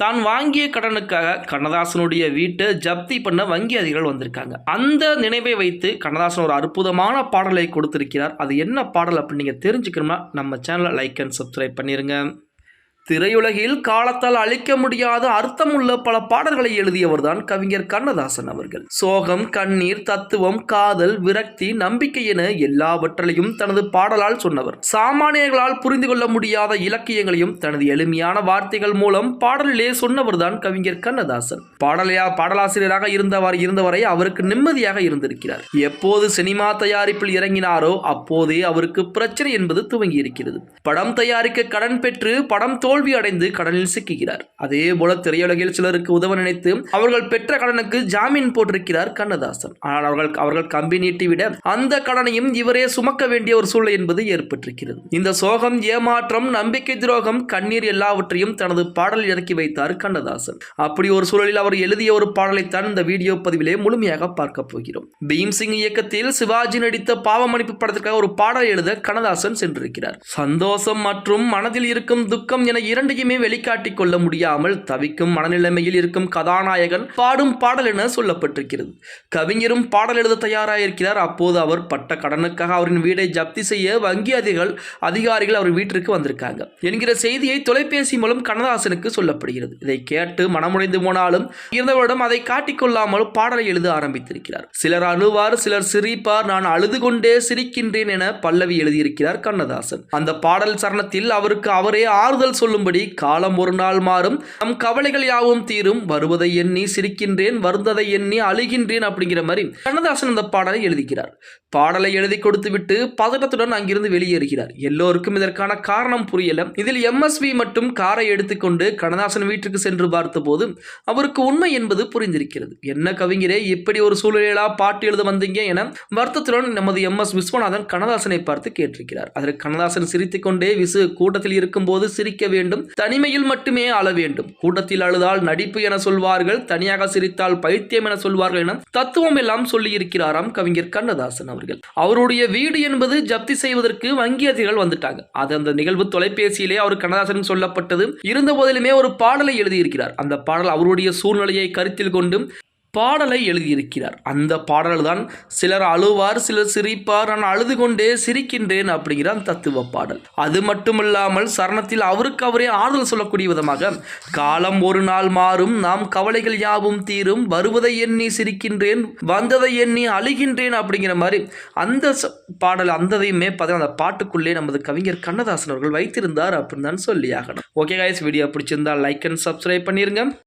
தான் வாங்கிய கடனுக்காக கண்ணதாசனுடைய வீட்டை ஜப்தி பண்ண வங்கி அதிகாரிகள் வந்திருக்காங்க. அந்த நினைவை வைத்து கண்ணதாசன் ஒரு அற்புதமான பாடலை கொடுத்திருக்கிறார். அது என்ன பாடல் அப்படின்னு நீங்கள் தெரிஞ்சுக்கணும்னா நம்ம சேனலை லைக் அண்ட் சப்ஸ்கிரைப் பண்ணிருங்க. திரையுலகில் காலத்தால் அழிக்க முடியாத அர்த்தமுள்ள பல பாடல்களை எழுதியவர்தான் கவிஞர் கண்ணதாசன் அவர்கள். சோகம் கண்ணீர் தத்துவம் காதல் விரக்தி நம்பிக்கை என எல்லாவற்றையும் தனது பாடலால் சொன்னவர். சாமானியர்களால் புரிந்து கொள்ள முடியாத இலக்கியங்களையும் தனது எளிமையான வார்த்தைகள் மூலம் பாடலிலே சொன்னவர்தான் கவிஞர் கண்ணதாசன். பாடலையா பாடலாசிரியராக இருந்தவர் இருந்தவரை அவருக்கு நிம்மதியாக இருந்திருக்கிறார். எப்போது சினிமா தயாரிப்பில் இறங்கினாரோ அப்போதே அவருக்கு பிரச்சனை என்பது துவங்கி இருக்கிறது படம் தயாரிக்க கடன் பெற்று படம் தோல் தோல்வி அடைந்து கடனில் சிக்குகிறார். அதே போல திரையுலகில் சிலருக்கு உதவ நினைத்து அவர்கள் பெற்ற கடனுக்கு ஜாமீன் போட்டிருக்கிறார் கண்ணதாசன். ஆனால் அவர்கள் அவர்கள் கம்பி நீட்டிவிட அந்த கடனையும் இவரே சுமக்க வேண்டிய ஒரு சூழ்நிலை என்பது ஏற்பட்டிருக்கிறது. இந்த சோகம் ஏமாற்றம் நம்பிக்கை துரோகம் கண்ணீர் எல்லாவற்றையும் தனது பாடலில் இறக்கி வைத்தார் கண்ணதாசன். அப்படி ஒரு சூழலில் அவர் எழுதிய ஒரு பாடலைத்தான் இந்த வீடியோ பதிவிலே முழுமையாக பார்க்க போகிறோம். பீம் சிங் இயக்கத்தில் சிவாஜி நடித்த பாவமணிப்பு படத்திற்காக ஒரு பாடல் எழுத கண்ணதாசன் சென்றிருக்கிறார். சந்தோஷம் மற்றும் மனதில் இருக்கும் துக்கம் என என இரண்டையுமே வெளிக்காட்டிக் கொள்ள முடியாமல் தவிக்கும் மனநிலைமையில் இருக்கும் கதாநாயகன் பாடும் பாடல் என சொல்லப்பட்டிருக்கிறது. கவிஞரும் பாடல் எழுத தயாராயிருக்கிறார். அப்போது அவர் பட்ட கடனுக்காக அவரின் வீடை ஜப்தி செய்ய வங்கி அதிகள் அதிகாரிகள் அவர் வீட்டிற்கு வந்திருக்காங்க. என்கிற செய்தியை தொலைபேசி மூலம் கண்ணதாசனுக்கு சொல்லப்படுகிறது. இதை கேட்டு மனமுடைந்து போனாலும் இருந்தவரிடம் அதை காட்டிக்கொள்ளாமல் பாடலை எழுத ஆரம்பித்திருக்கிறார். சிலர் அழுவார் சிலர் சிரிப்பார் நான் அழுது கொண்டே சிரிக்கின்றேன் என பல்லவி எழுதியிருக்கிறார் கண்ணதாசன். அந்த பாடல் சரணத்தில் அவருக்கு அவரே ஆறுதல் சொல்லும்படி காலம் ஒரு நாள் மாறும். நம் கவலைகள் யாவும் தீரும். வருவதை எண்ணி சிரிக்கின்றேன். வருந்ததை எண்ணி அழுகின்றேன் அப்படிங்கிற மாதிரி கண்ணதாசன் அந்த பாடலை எழுதுகிறார். பாடலை எழுதி கொடுத்துவிட்டு பதட்டத்துடன் அங்கிருந்து வெளியேறுகிறார். எல்லோருக்கும் இதற்கான காரணம் புரியல. இதில் எம்எஸ்வி மட்டும் காரை எடுத்துக்கொண்டு கண்ணதாசன் வீட்டுக்கு சென்று பார்த்தபோது அவருக்கு உண்மை என்பது புரிந்திருக்கிறது. என்ன கவிஞரே இப்படி ஒரு சூழ்நிலையிலா பாட்டு எழுத வந்தீங்க என வருத்தத்துடன் நமது எம். எஸ். விஸ்வநாதன் கண்ணதாசனை பார்த்து கேட்டிருக்கிறார். அதற்கு கண்ணதாசன் சிரித்துக்கொண்டே விசு கூட்டத்தில் இருக்கும்போது சிரிக்க வேண்டும் தனிமையில் மட்டுமே அழ வேண்டும். கூட்டத்தில் அழுதால் நடிப்பு என சொல்வார்கள் தனியாக சிரித்தால் பைத்தியம் என சொல்வார்கள் என தத்துவம் எல்லாம் சொல்லி இருக்கிறாராம் கவிஞர் கண்ணதாசன் அவர்கள். அவருடைய வீடு என்பது ஜப்தி செய்வதற்கு வங்கி அதிகாரிகள் வந்துட்டாங்க. அது அந்த நிகழ்வு தொலைபேசியிலே அவர் கண்ணதாசன் சொல்லப்பட்டது. இருந்த போதிலுமே ஒரு பாடலை எழுதியிருக்கிறார். அந்த பாடல் அவருடைய சூழ்நிலையை கருத்தில் கொண்டும் பாடலை எழுதியிருக்கிறார். அந்த பாடல் தான் சிலர் அழுவார் சிலர் சிரிப்பார் நான் அழுது கொண்டே சிரிக்கின்றேன் அப்படிங்கிற அந்த தத்துவ பாடல். அது மட்டுமில்லாமல் சரணத்தில் அவருக்கு அவரே ஆறுதல் சொல்லக்கூடிய விதமாக காலம் ஒரு நாள் மாறும் நாம் கவலைகள் யாவும் தீரும் வருவதை எண்ணி சிரிக்கின்றேன் வந்ததை எண்ணி அழுகின்றேன் அப்படிங்கிற மாதிரி அந்த பாடல் அந்ததையுமே பார்த்தா அந்த பாட்டுக்குள்ளே நமது கவிஞர் கண்ணதாசன் அவர்கள் வைத்திருந்தார் அப்படின்னு தான் சொல்லி ஆகணும். ஓகே கைஸ் வீடியோ பிடிச்சிருந்தா லைக் அண்ட் சப்ஸ்கிரைப் பண்ணிருங்க.